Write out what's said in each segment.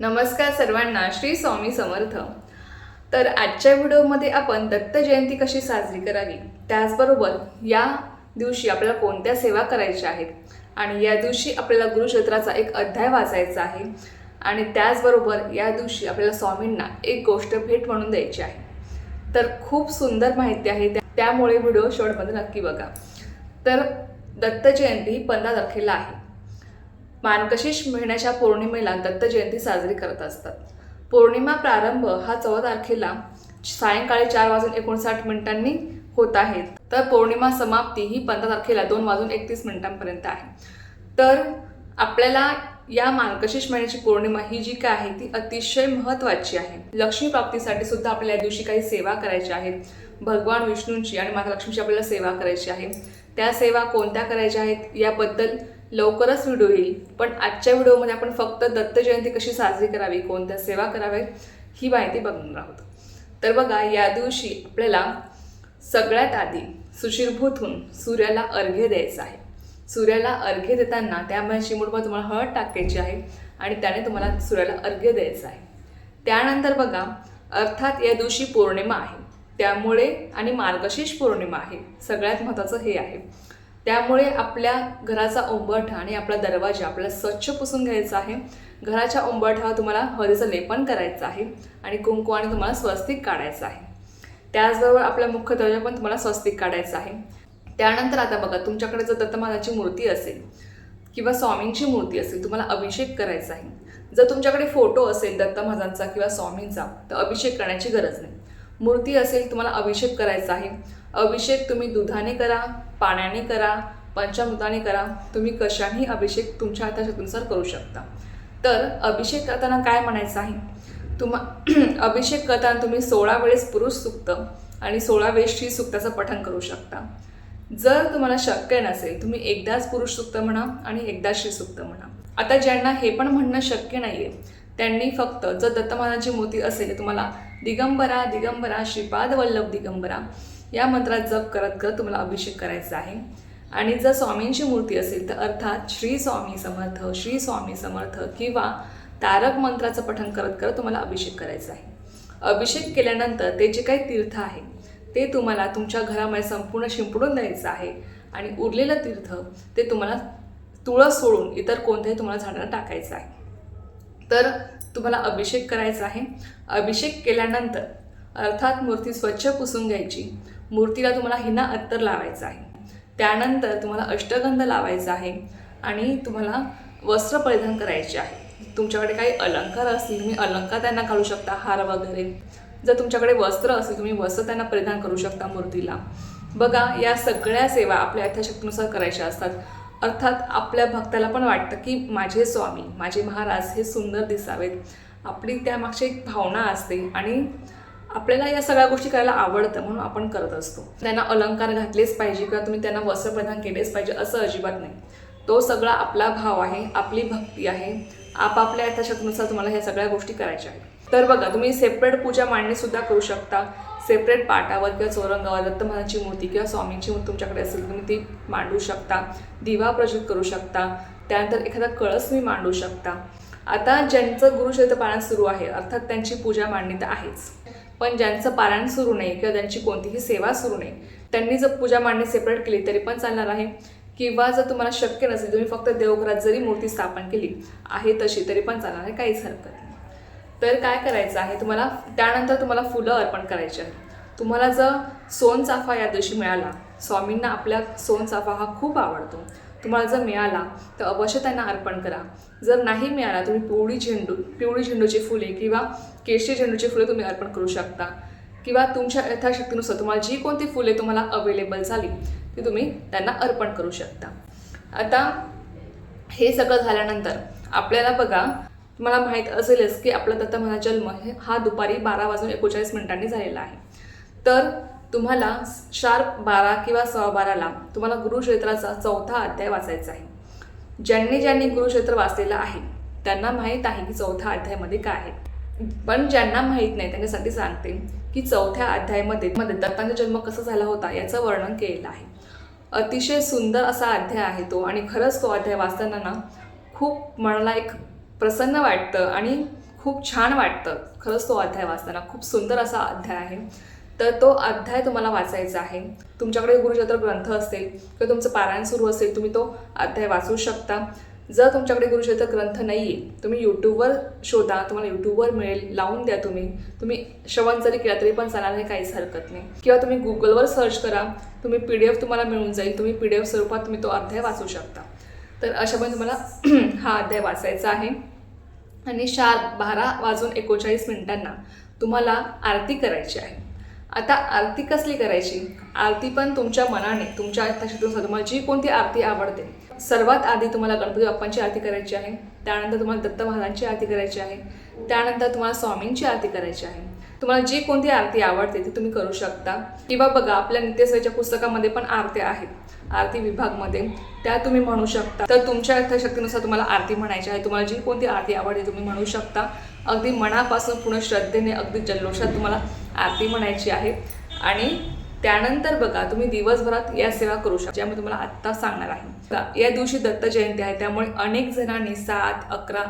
नमस्कार सर्वांना श्री स्वामी समर्थ. तर आजच्या व्हिडिओमध्ये आपण दत्त जयंती कशी साजरी करावी? त्याचबरोबर या दिवशी आपल्याला कोणत्या सेवा करायच्या आहेत? आणि या दिवशी आपल्याला गुरुक्षेत्राचा एक अध्याय वाचायचा आहे. आणि त्याचबरोबर या दिवशी आपल्याला स्वामींना एक गोष्ट भेट म्हणून द्यायची आहे. तर खूप सुंदर माहिती आहे त्या- त्यामुळे व्हिडिओ शेवटमध्ये नक्की बघा. तर दत्त जयंती ही पंधरा तारखेला आहे. मानकशीष महिन्याच्या पौर्णिमेला दत्त जयंती साजरी करत असतात. पौर्णिमा प्रारंभ हा चौदा तारखेला सायंकाळी चार वाजून एकोणसाठ मिनिटांनी होत आहे. तर पौर्णिमा समाप्ती ही पंधरा तारखेला दोन वाजून एकतीस मिनिटांपर्यंत आहे. तर आपल्याला या मार्गशीर्ष महिन्याची पौर्णिमा ही जी काय आहे ती अतिशय महत्त्वाची आहे. लक्ष्मी प्राप्तीसाठी सुद्धा आपल्याला या दिवशी काही सेवा करायच्या आहेत भगवान विष्णूंची आणि माता लक्ष्मीची आपल्याला सेवा करायची आहे. त्या सेवा कोणत्या करायच्या आहेत याबद्दल लवकरच व्हिडिओ येईल. पण आजच्या व्हिडिओमध्ये आपण फक्त दत्त जयंती कशी साजरी करावी कोणत्या सेवा कराव्यात ही माहिती बघणार आहोत. तर बघा या दिवशी आपल्याला सगळ्यात आधी सुशीरभूतून सूर्याला अर्घ्य द्यायचं आहे. सूर्याला अर्घ्य देताना त्यामध्ये चिमूटभर तुम्हाला हळद टाकायची आहे आणि त्याने तुम्हाला सूर्याला अर्घ्य द्यायचं आहे. त्यानंतर बघा अर्थात या दिवशी पौर्णिमा आहे. त्यामुळे आणि मार्गशीर्ष पौर्णिमा आहे. सगळ्यात महत्त्वाचं हे आहे. त्यामुळे आपल्या घराचा उंबरठा आणि आपला दरवाजा आपल्याला स्वच्छ पुसून घ्यायचा आहे. घराच्या उंबरठ्यावर तुम्हाला हळदीचं लेपन करायचं आहे आणि कुंकू आणि तुम्हाला स्वस्तिक काढायचं आहे. त्याचबरोबर आपल्या मुख्य दरवाजा पण तुम्हाला स्वस्तिक काढायचं आहे. त्यानंतर आता बघा तुमच्याकडे जर दत्तमाताची मूर्ती असेल किंवा स्वामींची मूर्ती असेल तुम्हाला अभिषेक करायचा आहे. जर तुमच्याकडे फोटो असेल दत्त महाराजांचा किंवा स्वामींचा तर अभिषेक करण्याची गरज नाही. मूर्ती असेल तुम्हाला अभिषेक करायचा आहे. अभिषेक तुम्ही दुधाने करा पाण्याने करा पंचामृताने करा तुम्ही कशानेही अभिषेक तुमच्या हाताशक्तीनुसार करू शकता. तर अभिषेक करताना काय म्हणायचं आहे? तुम्हा अभिषेक करताना तुम्ही सोळा वेळेस पुरुष सुक्त आणि सोळा वेळेस श्री सुक्ताचं पठण करू शकता. जर तुम्हाला शक्य नसेल तुम्ही एकदाच पुरुष सुक्त म्हणा आणि एकदा श्री सुक्त म्हणा. आता ज्यांना हे पण म्हणणं शक्य नाही आहे त्यांनी फक्त जर दत्तमानाची मूर्ती असेल तुम्हाला दिगंबरा दिगंबरा श्रीपाद वल्लभ दिगंबरा या मंत्रात जप करत करत तुम्हाला अभिषेक करायचा आहे. आणि जर स्वामींची मूर्ती असेल तर अर्थात श्री स्वामी समर्थ श्री स्वामी समर्थ किंवा तारक मंत्राचं पठण करत करत तुम्हाला अभिषेक करायचा आहे. अभिषेक केल्यानंतर ते जे काही तीर्थ आहे ते तुम्हाला तुमच्या घरामध्ये संपूर्ण शिंपडून द्यायचं आहे. आणि उरलेलं तीर्थ ते तुम्हाला तुळस सोडून इतर कोणत्याही तुम्हाला झाडांना टाकायचं आहे. तर तुम्हाला अभिषेक करायचा आहे. अभिषेक केल्यानंतर अर्थात मूर्ती स्वच्छ पुसून घ्यायची. मूर्तीला तुम्हाला हिना अत्तर लावायचं आहे. त्यानंतर तुम्हाला अष्टगंध लावायचा आहे आणि तुम्हाला वस्त्र परिधान करायचे आहे. तुमच्याकडे काही अलंकार असतील तुम्ही अलंकार त्यांना घालू शकता हार वगैरे. जर तुमच्याकडे वस्त्र असेल तुम्ही वस्त्र त्यांना परिधान करू शकता मूर्तीला. बघा या सगळ्या सेवा आपल्या यथाशक्तीनुसार करायच्या असतात. अर्थात आपल्या भक्ताला पण वाटतं की माझे स्वामी माझे महाराज हे सुंदर दिसावेत. आपली त्यामागची एक भावना असते आणि आपल्याला या सगळ्या गोष्टी करायला आवडतं म्हणून आपण करत असतो. त्यांना अलंकार घातलेच पाहिजे किंवा तुम्ही त्यांना वस्त्रप्रधान केलेच पाहिजे असं अजिबात नाही. तो सगळा आपला भाव आहे आपली भक्ती आहे. आपापल्या यथाशक्तीनुसार तुम्हाला ह्या सगळ्या गोष्टी करायच्या आहेत. तर बघा तुम्ही सेपरेट पूजा मांडणी सुद्धा करू शकता. सेपरेट पाटावर किंवा चौरंगावर दत्त महाराजांची मूर्ती किंवा स्वामींची मूर्ती तुमच्याकडे असेल तुम्ही ती मांडू शकता. दिवा प्रज्वलित करू शकता. त्यानंतर एखादा कळस तुम्ही मांडू शकता. आता ज्यांचं गुरुचरित्र पारायण सुरू आहे अर्थात त्यांची पूजा मांडणी तर आहेच. पण ज्यांचं पारायण सुरू नाही किंवा त्यांची कोणतीही सेवा सुरू नाही त्यांनी जर पूजा मांडणी सेपरेट केली तरी पण चालणार आहे. किंवा जर तुम्हाला शक्य नसेल तुम्ही फक्त देवघरात जरी मूर्ती स्थापन केली आहे तशी तरी पण चालणार आहे काहीच हरकत नाही. तर काय करायचं आहे? तुम्हाला त्यानंतर तुम्हाला फुलं अर्पण करायची आहे तुम्हाला जर सोनचाफा या दिवशी मिळाला स्वामींना आपल्या सोनचाफा हा खूप आवडतो. तुम्हाला जर मिळाला तर अवश्य त्यांना अर्पण करा. जर नाही मिळाला तुम्ही पिवळी झेंडू पिवळी झेंडूची फुले किंवा केशरी झेंडूची फुले तुम्ही अर्पण करू शकता. किंवा तुमच्या यथाशक्तीनुसार तुम्हाला जी कोणती फुले तुम्हाला अवेलेबल झाली ती तुम्ही त्यांना अर्पण करू शकता. आता हे सगळं झाल्यानंतर आपल्याला बघा तुम्हाला माहीत असेलच की आपला दत्तमहा जन्म हे हा दुपारी बारा वाजून एकोणचाळीस मिनिटांनी झालेला आहे. तर तुम्हाला शार्प बारा किंवा सव्वा बाराला तुम्हाला गुरुक्षेत्राचा चौथा अध्याय वाचायचा आहे. ज्यांनी ज्यांनी गुरुक्षेत्र वाचलेलं आहे त्यांना माहीत आहे की चौथा अध्यायामध्ये काय आहे. पण ज्यांना माहीत नाही त्यांच्यासाठी सांगते की चौथ्या अध्यायामध्ये मध्ये दत्तांचा जन्म कसा झाला होता याचं वर्णन केलेलं आहे. अतिशय सुंदर असा अध्याय आहे तो आणि खरंच तो अध्याय वाचताना ना खूप मनाला एक प्रसन्न वाटतं आणि खूप छान वाटतं. खरंच तो अध्याय वाचताना खूप सुंदर असा अध्याय आहे. तर तो अध्याय तुम्हाला वाचायचा आहे. तुमच्याकडे गुरुचत्र ग्रंथ असेल किंवा तुमचं पारायण सुरू असेल तुम्ही तो अध्याय वाचू शकता. जर तुमच्याकडे गुरुचरित्र ग्रंथ नाही आहे तुम्ही यूट्यूबवर शोधा तुम्हाला यूट्यूबवर मिळेल लावून द्या तुम्ही. तुम्ही श्रवण जरी केला तरी पण चालणार नाही काहीच हरकत नाही. किंवा तुम्ही गुगलवर सर्च करा तुम्ही पी डी एफ तुम्हाला मिळून जाईल तुम्ही पी डी एफ स्वरूपात तुम्ही तो अध्याय वाचू शकता. तर अशाप्रकारे तुम्हाला हा अध्याय वाचायचा आहे. आणि चार बारा वाजून एकोणचाळीस मिनिटांना तुम्हाला आरती करायची आहे. आता आरती कसली करायची? आरती पण तुमच्या मनाने तुमच्या यथाशक्तीनुसार तुम्हाला जी कोणती आरती आवडते. सर्वात आधी तुम्हाला गणपती बाप्पांची आरती करायची आहे. त्यानंतर तुम्हाला दत्त महाराजांची आरती करायची आहे. त्यानंतर तुम्हाला स्वामींची आरती करायची आहे. तुम्हाला जी कोणती आरती आवडते ती तुम्ही करू शकता. किंवा बघा आपल्या नित्यसेच्या पुस्तकामध्ये पण आरत्या आहेत. आरती विभागमध्ये. त्या तुम्ही म्हणू शकता. तर तुमच्या अर्थशक्तीनुसार तुम्हाला आरती म्हणायची आहे. तुम्हाला जी कोणती आरती आवडते तुम्ही म्हणू शकता. अगदी मनापासून पूर्ण श्रद्धेने अगदी जल्लोषात तुम्हाला आरती म्हणायची आहे. आणि त्यानंतर बघा तुम्ही दिवसभरात या सेवा करू शकता ज्यामुळे तुम्हाला आत्ता सांगणार आहे. या दिवशी दत्त जयंती आहे त्यामुळे अनेक जणांनी सात अकरा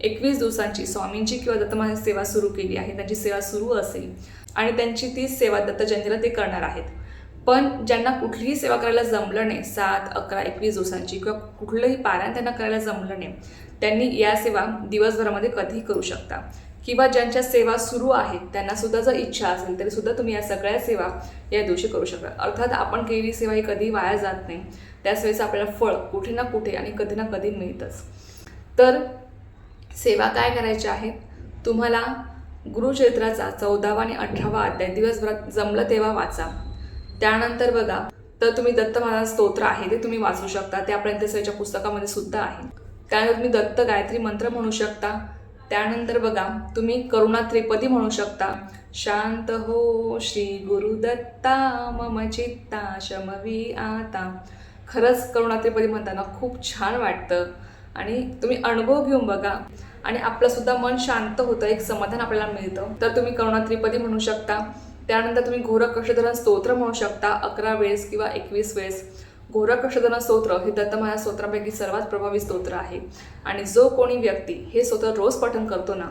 एकवीस दिवसांची स्वामींची किंवा दत्त सेवा सुरू केली आहे. त्यांची सेवा सुरू असेल आणि त्यांची ती सेवा दत्त जयंतीला ते करणार आहेत. पण ज्यांना कुठलीही सेवा करायला जमलं नाही सात अकरा एकवीस दिवसांची किंवा कुठलंही पारायण त्यांना करायला जमलं नाही त्यांनी या सेवा दिवसभरामध्ये कधीही करू शकता. किंवा ज्यांच्या सेवा सुरू आहेत त्यांना सुद्धा जर इच्छा असेल तरी सुद्धा तुम्ही या सगळ्या सेवा या दिवशी करू शकता. अर्थात आपण केलेली सेवा ही कधी वाया जात नाही. त्या सेवेचं आपल्याला फळ कुठे ना कुठे आणि कधी ना कधी मिळतंच. तर सेवा काय करायच्या आहेत तुम्हाला गुरुचरित्राचा चौदावा आणि अठरावा अध्याय दिवसभरात जमलं तेव्हा वाचा. त्यानंतर बघा तर तुम्ही दत्त महाराज स्तोत्र आहे ते तुम्ही वाचू शकता. ते आपल्या पुस्तकामध्ये सुद्धा आहे. त्यानंतर तुम्ही दत्त गायत्री मंत्र म्हणू शकता. त्यानंतर बघा तुम्ही करुणा त्रिपदी म्हणू शकता. शांत हो श्री गुरुदत्ता मम चित्ता शमवी आता. खरंच करुणा त्रिपदी म्हणताना खूप छान वाटतं. आणि तुम्ही अनुभव घेऊन बघा. आणि आपलंसुद्धा मन शांत होतं एक समाधान आपल्याला मिळतं. तर तुम्ही करुणा त्रिपदी म्हणू शकता. त्यानंतर तुम्ही घोर कष्टधरण स्तोत्र म्हणू शकता अकरा वेळेस किंवा एकवीस वेळेस. घोर स्तोत्र? हे दत्तमाया स्तोत्रापैकी सर्वात प्रभावी स्तोत्र आहे. आणि जो कोणी व्यक्ती हे स्तोत्र रोज पठण करतो ना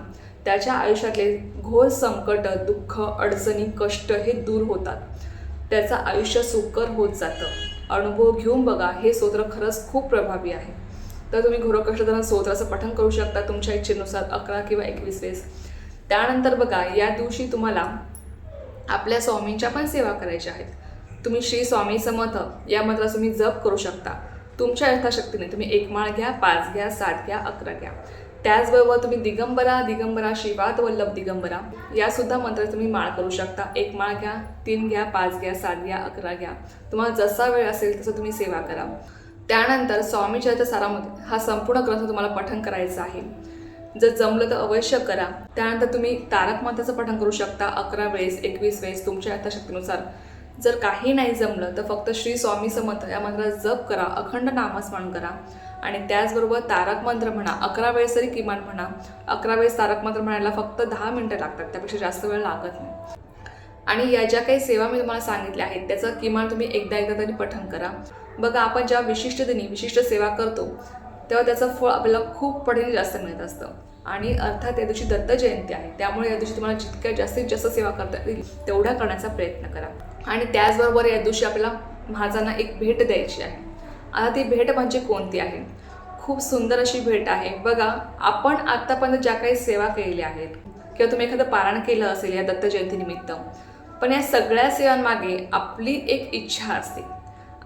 त्याच्या आयुष्यातले घोर संकट दुःख अडचणी कष्ट हे दूर होतात. त्याचं आयुष्य सुकर होत जातं. अनुभव घेऊन बघा हे स्तोत्र खरंच खूप प्रभावी आहे. तर तुम्ही घोर स्तोत्राचं पठण करू शकता तुमच्या इच्छेनुसार अकरा किंवा एकवीस वेळेस. त्यानंतर बघा या दिवशी तुम्हाला आपल्या स्वामींच्या पण सेवा करायच्या आहेत. तुम्ही श्री स्वामी समर्थ या मंत्राचा तुम्ही जप करू शकता. तुमच्या यथाशक्तीने तुम्ही एक माळ घ्या पाच घ्या सात घ्या अकरा घ्या. त्याचबरोबर तुम्ही दिगंबरा दिगंबरा शिवात वल्लभ दिगंबरा. यासुद्धा मंत्र तुम्ही माळ करू शकता. एक माळ घ्या तीन घ्या पाच घ्या सात घ्या अकरा घ्या. तुम्हाला जसा वेळ असेल तसं तुम्ही सेवा करा. त्यानंतर स्वामी चरित्र सारामध्ये हा संपूर्ण ग्रंथ तुम्हाला पठण करायचा आहे. जर जमलं तर अवश्य करा. त्यानंतर तुम्ही तारक मंत्राचं पठण करू शकता. अकरा वेळेस एकवीस वेळेस तुमच्या यथाशक्तीनुसार. जर काही नाही जमलं तर फक्त श्री स्वामी समर्थ या मंत्रात जप करा अखंड नामस्मरण करा. आणि त्याचबरोबर तारक मंत्र म्हणा अकरा वेळेस तरी किमान म्हणा. अकरा वेळेस तारक मंत्र म्हणायला फक्त दहा मिनटं लागतात त्यापेक्षा जास्त वेळ लागत नाही. आणि या ज्या काही सेवा मी तुम्हाला सांगितल्या आहेत त्याचं किमान तुम्ही एकदा एकदा तरी पठन करा. बघा आपण ज्या विशिष्ट दिनी विशिष्ट सेवा करतो तेव्हा त्याचं फळ आपल्याला खूप पटीने जास्त मिळत असतं. आणि अर्थात या दिवशी दत्त जयंती आहे. त्यामुळे या दिवशी तुम्हाला जितक्या जास्तीत जास्त सेवा करता येईल तेवढ्या करण्याचा प्रयत्न करा. आणि त्याचबरोबर या दिवशी आपल्याला महाराजांना एक भेट द्यायची आहे. आता ती भेट म्हणजे कोणती आहे? खूप सुंदर अशी भेट आहे. बघा आपण आत्तापर्यंत ज्या काही सेवा केलेल्या आहेत किंवा तुम्ही एखादं पारायण केलं असेल या दत्त जयंतीनिमित्त पण या सगळ्या सेवांमागे आपली एक इच्छा असते.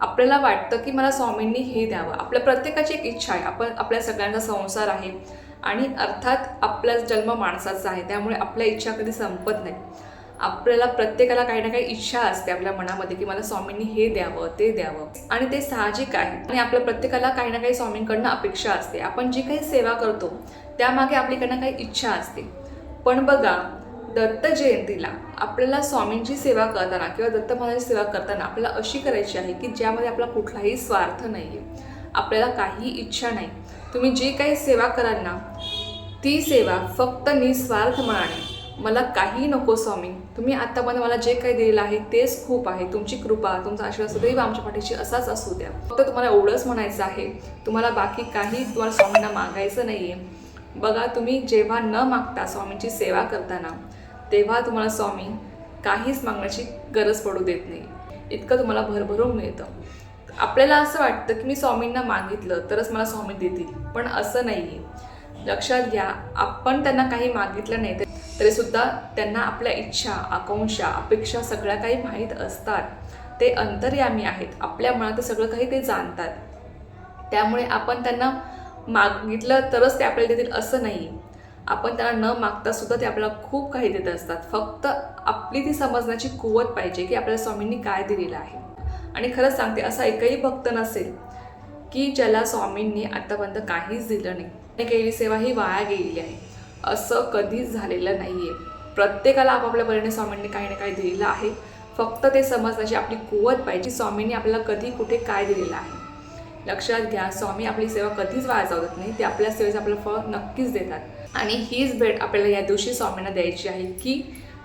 आपल्याला वाटतं की मला स्वामींनी हे द्यावं. आपल्या प्रत्येकाची एक इच्छा आहे. आपण आपल्या सगळ्यांचा संसार आहे. आणि अर्थात आपला जन्म माणसाचा आहे. त्यामुळे आपल्या इच्छा कधी संपत नाही. आपल्याला प्रत्येकाला काही ना काही इच्छा असते आपल्या मनामध्ये की मला स्वामींनी हे द्यावं ते द्यावं. आणि ते साहजिक आहे. आणि आपल्या प्रत्येकाला काही ना काही स्वामींकडनं अपेक्षा असते. आपण जी काही सेवा करतो त्यामागे आपलीकडनं काही इच्छा असते. पण बघा दत्त जयंतीला आपल्याला स्वामींची सेवा करताना किंवा दत्त महाराजांची सेवा करताना आपल्याला अशी करायची आहे की ज्यामध्ये आपला कुठलाही स्वार्थ नाही आहे आपल्याला काही इच्छा नाही. तुम्ही जी काही सेवा कराल ना ती सेवा फक्त निस्वार्थ मनाने. मला काही नको स्वामी. तुम्ही आत्तापर्यंत मला जे काही दिलेलं आहे तेच खूप आहे. तुमची कृपा तुमचा आशीर्वाद सदैव आमच्या पाठीशी असाच असू द्या. फक्त तुम्हाला एवढंच म्हणायचं आहे. तुम्हाला बाकी काही तुम्हाला स्वामींना मागायचं नाही आहे बघा तुम्ही जेव्हा न मागता स्वामींची सेवा करताना तेव्हा तुम्हाला स्वामी काहीच मागण्याची गरज पडू देत नाही. इतकं तुम्हाला भरभरून मिळतं. आपल्याला असं वाटतं की मी स्वामींना मागितलं तरच मला स्वामी देतील. पण असं नाही आहे लक्षात घ्या आपण त्यांना काही मागितलं नाही तर- तरीसुद्धा त्यांना आपल्या इच्छा आकांक्षा अपेक्षा सगळ्या काही माहीत असतात. ते अंतर्यामी आहेत. आपल्या मनात सगळं काही ते जाणतात. त्यामुळे आपण त्यांना मागितलं तरच ते आपल्याला देतील असं नाही आपण त्यांना न मागता सुद्धा ते आपल्याला खूप काही देत असतात. फक्त आपली ती समजण्याची कुवत पाहिजे की आपल्या स्वामींनी काय दिलेलं आहे. आणि खरंच सांगते असा एकही भक्त नसेल की ज्याला स्वामींनी आतापर्यंत काहीच दिलं नाही. आणि केलेली सेवा ही वाया गेलेली आहे. असं कधीच झालेलं नाही आहे प्रत्येकाला आपापल्या परीने स्वामींनी काही ना काही दिलेलं आहे. फक्त ते समजण्याची आपली कुवत पाहिजे स्वामींनी आपल्याला कधी कुठे काय दिलेलं आहे. लक्षात घ्या स्वामी आपली सेवा कधीच वाया जाऊ देत नाही. ते आपल्या सेवेचं आपलं फळ नक्कीच देतात. आणि हीच भेट आपल्याला या दिवशी स्वामींना द्यायची आहे की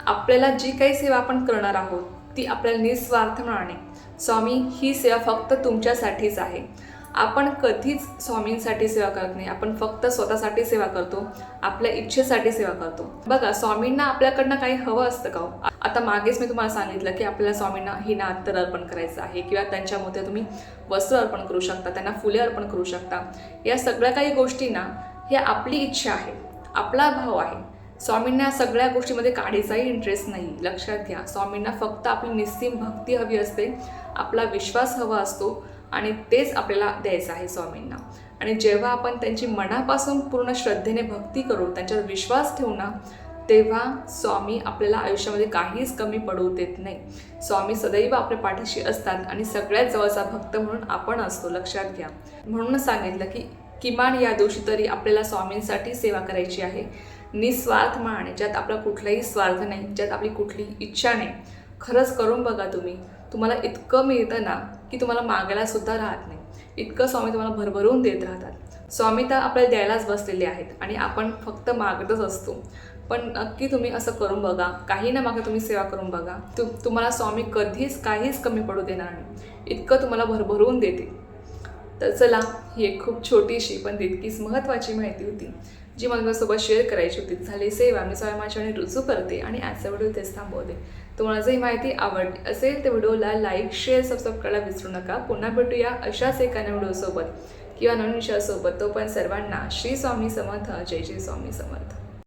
आपल्याला जी काही सेवा आपण करणार आहोत ती आपल्याला निस्वार्थ मनाने स्वामी ही सेवा फक्त तुमच्यासाठीच आहे. आपण कधीच स्वामींसाठी सेवा करत नाही. आपण फक्त स्वतःसाठी सेवा करतो. आपल्या इच्छेसाठी सेवा करतो. बघा स्वामींना आपल्याकडनं काही हवं असतं का हो? आता मागेच मी तुम्हाला सांगितलं की आपल्या स्वामींना हिना अत्तर अर्पण करायचं आहे किंवा त्यांच्यामध्ये तुम्ही वस्त्र अर्पण करू शकता त्यांना फुले अर्पण करू शकता. या सगळ्या काही गोष्टींना हे आपली इच्छा आहे. आपला भाव आहे. स्वामींना सगळ्या गोष्टीमध्ये काढीचाही इंटरेस्ट नाही. लक्षात घ्या. स्वामींना फक्त आपली निस्सीम भक्ती हवी असते आपला विश्वास हवा असतो आणि तेच आपल्याला द्यायचं आहे स्वामींना. आणि जेव्हा आपण त्यांची मनापासून पूर्ण श्रद्धेने भक्ती करू त्यांच्यावर विश्वास ठेवू ना तेव्हा स्वामी आपल्याला आयुष्यामध्ये काहीच कमी पडू देत नाही. स्वामी सदैव आपल्या पाठीशी असतात आणि सगळ्यात जवळचा भक्त म्हणून आपण असतो. लक्षात घ्या. म्हणूनच सांगितलं की किमान या दिवशी तरी आपल्याला स्वामींसाठी सेवा करायची आहे. निस्वार्थ माने ज्यात आपला कुठलाही स्वार्थ नाही ज्यात आपली कुठली इच्छा नाही. खरंच करून बघा तुम्ही तुम्हाला इतकं मिळतं ना की तुम्हाला मागायलासुद्धा राहत नाही. इतकं स्वामी तुम्हाला भरभरून देत राहतात. स्वामी तर आपल्याला द्यायलाच बसलेले आहेत आणि आपण फक्त मागतच असतो. पण नक्की तुम्ही असं करून बघा काही ना मागे तुम्ही सेवा करून बघा. तु तुम्हाला स्वामी कधीच काहीच कमी पडू देणार नाही. इतकं तुम्हाला भरभरून देते. तर चला ही एक खूप छोटीशी पण तितकीच महत्त्वाची माहिती होती. जी मला शेअर करायची होती झाली सेवा मी स्वयं माझ्याने रुजू करते आणि आजचा व्हिडिओ तेच थांबवते. तुम्हाला जर ही माहिती आवडली असेल तर व्हिडिओला लाईक शेअर सबस्क्राईब करायला विसरू नका. पुन्हा भेटूया अशाच एका व्हिडिओसोबत किंवा नवीन विषयासोबत. तो पण सर्वांना श्री स्वामी समर्थ. जय जय स्वामी समर्थ.